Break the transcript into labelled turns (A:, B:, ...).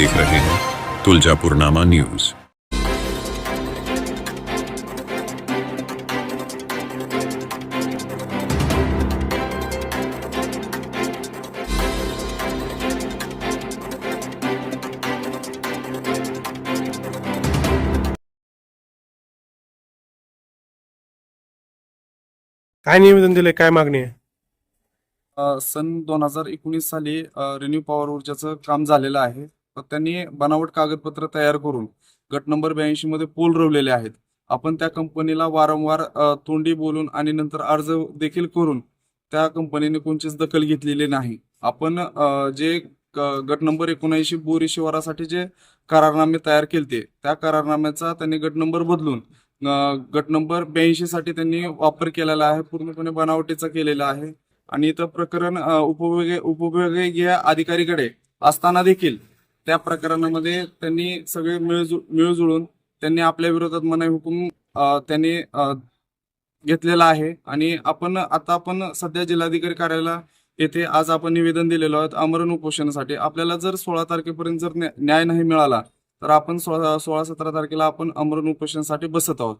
A: देख रहे हैं तुलजापुरनामा न्यूज।
B: काय निवेदन दिलंय? काय मागणी आहे?
C: सन दोन हजार एकोणीस साली रिन्यू पॉवर ऊर्जाचं काम झालेलं आहे. तर त्यांनी बनावट कागदपत्र तयार करून गट नंबर ब्याऐंशी मध्ये पोल रोवलेले आहेत. आपण त्या कंपनीला वारंवार तोंडी बोलून आणि नंतर अर्ज देखील करून त्या कंपनीने कोणतीच दखल घेतलेली नाही. आपण जे क- गट नंबर एकोणऐंशी बोरी शिवारासाठी जे करारनामे तयार केले त्या करारनाम्याचा त्यांनी गट नंबर बदलून गट नंबर ब्याऐंशी साठी त्यांनी वापर केलेला आहे पूर्णपणे बनावटीचा केलेला आहे. आणि इथं प्रकरण अ, उपविभागीय उपविभागीय अधिकारीकडे असताना देखील त्या प्रकरणामध्ये त्यांनी सगळे मिळ मिळजुळून त्यांनी आपल्या विरोधात मनाई हुकूम त्यांनी घेतलेला आहे. आणि आपण आता आपण सध्या जिल्हाधिकारी कार्यालय येथे आज आपण निवेदन दिलेलो आहोत आमरण उपोषणासाठी. आपल्याला जर सोळा तारखेपर्यंत जर न्या- न्याय नाही मिळाला तर आपण सोळा सोळा सतरा तारखेला आपण आमरण उपोषणासाठी बसत आहोत.